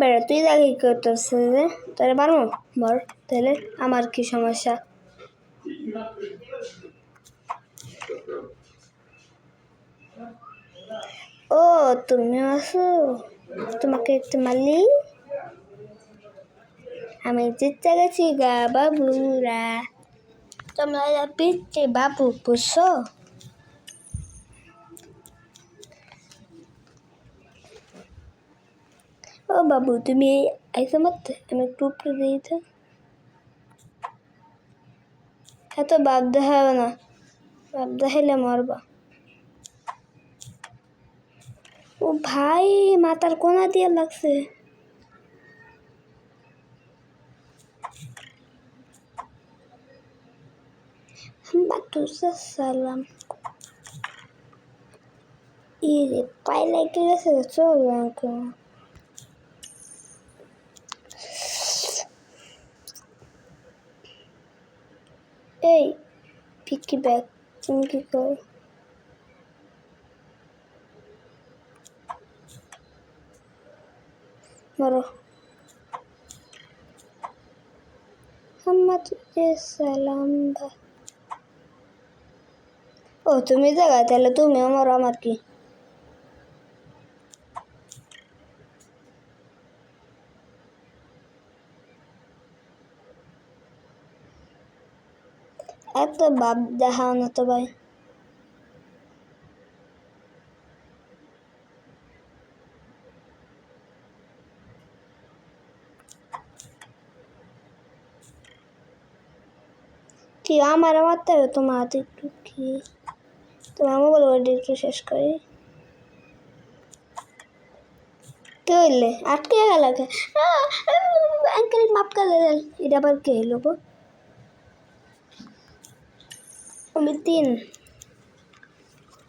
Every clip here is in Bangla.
বেড়া তুই কি করতেছে যে? তোরে পারব মর তাহলে আমার কি সমস্যা? ও তুমি আছো? তোমাকে একটু মারলি? আমি জিততে গেছি গা বাবুরা। তোমরা পিচ্ছে বাবু, বুঝছ? ও বাবু, তুমি আইসো মত আমি একটু উপরে তো এত বাপ দেখাবে না বাপ দেখাইলে মরবা। ও ভাই, মাথার কোনা দিয়ে লাগছে। সালাম। ইরে পাই লাগে গেছে চল এই পিকি ব্যাগ তুমি কি করো মরো মোহাম্মদ সালাম ভা ও তুমি জায়গা তাহলে তুমি আমার আমার কি? এত বাপ দেখাও না তো ভাই। কি আমার মারতে হবে, তোমার হাতে একটু কি? তোমার মোবাইল ওয়ার্ড একটু শেষ করি। কে হইলে? আটকে গেল আঙ্কেল মাপ দেন। এটা আবার কে হইল গো? আমি তিন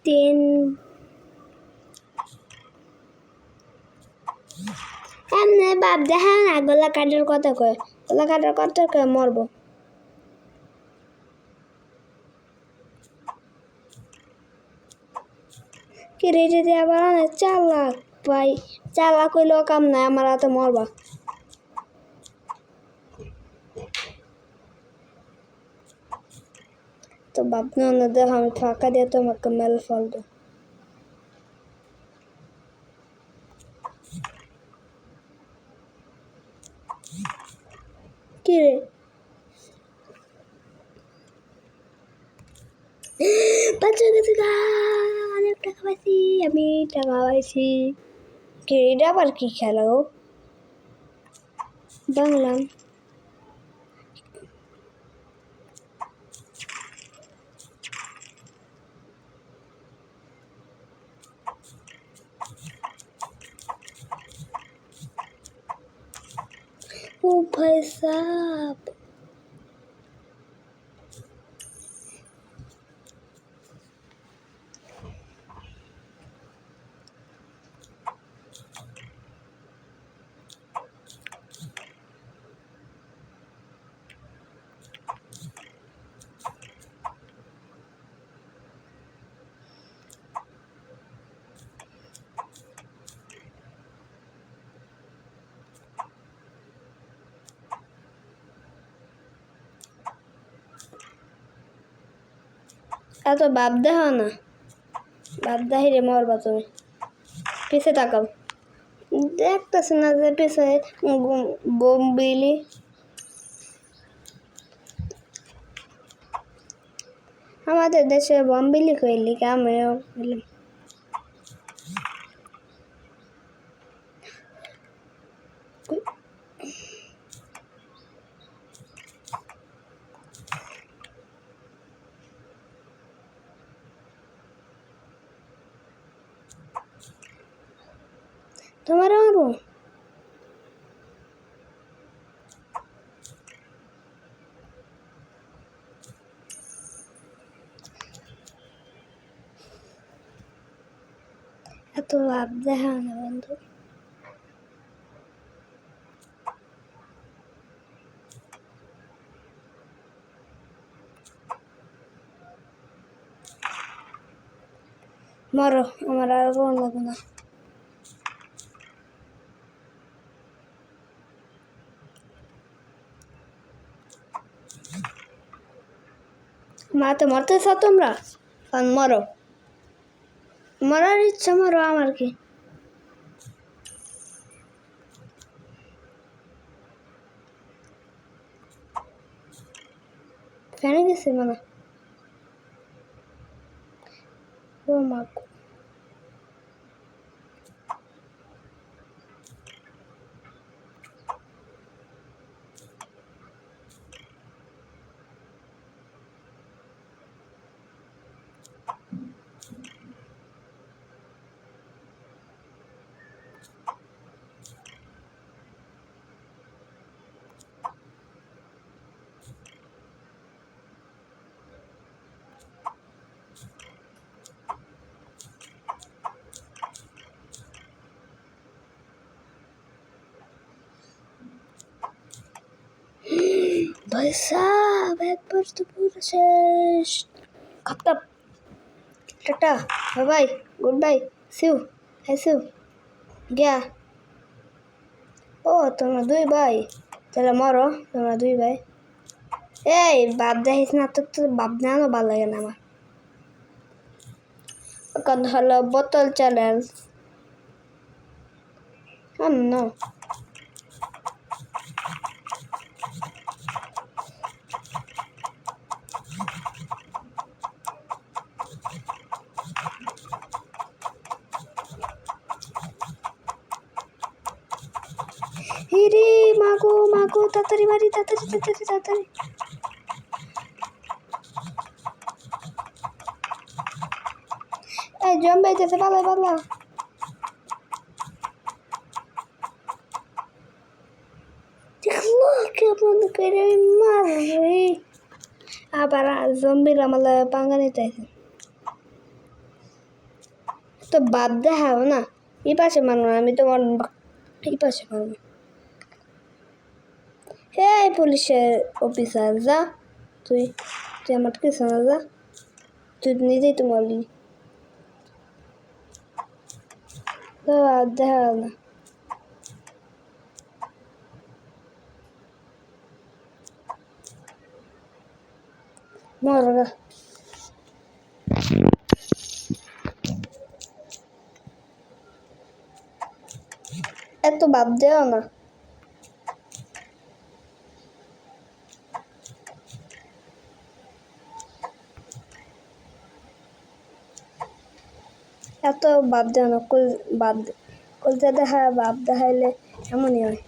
তিন এমনি বাপ দেখা না গলা কাটার কথা কয় গলা কাটার কথা কয় মরবো রেটে দিয়ে আবার অনেক চার ভাই চার লাখ হইলেও কাম নাই আমার হাতে মরবা তো ভাবনা না দেখ আমি ফাঁকা দিয়ে তোমাকে মেল ফল দো কি রে বাচ্চা গেছে গা অনেক টাকা পাইছি আমি টাকা পাইছি কি এটা আবার কি খেলা গো বাংলা ओ भाई साहब এত বাপ দেখাও না। বাপ দাহিরে মরবা তুমি পিছে তাকাও। দেখতেছ না যে পিছে বোমবিলি আমাদের দেশে বম্বিলি কইলি আমিও মারবো এত ভাব দেখা না বন্ধু। মরো আমার আর ভালো লাগে না। মাতে মরতে চাও তোমরা? মরো। মরার ইচ্ছা মরো আমার কি? ফ্যানে গেছে মানে। ও মা গো। ভাই সাহেব একবার তো পুরো শেষ খতম tata bye bye goodbye see you হ্যাঁ সিউ গিয়া ও, তোমরা দুই ভাই। তাহলে মরো, তোমরা দুই ভাই। এই, বাপ দেখিস না, তোর তো বাপ দেখানো ভালো লাগে না আমার। এখন হলো বোতল চ্যালেঞ্জ না হিরে, মাগো মাগো, তাড়াতাড়ি বাড়ি, তাড়াতাড়ি তাড়াতাড়ি তাড়াতাড়ি। এই জম বেঁচেছে পালা পালা। দেখল কেমন করে মারে আবার জম্বির আমালে পাঙ্গা নিতে তো বাদ দেখাও না, এই পাশে মারবো আমি তোমার এই পাশে মারবো। এই পুলিশের অফিসার যা তুই তুই আমার কিছু না যা তুই নিজেই তো মারলি দেখা না গা এত বাদ দেও না এত বাদ দেওয়া না কুল বাদ কুলতে দেখা বাপ দেখাইলে এমনই হয়।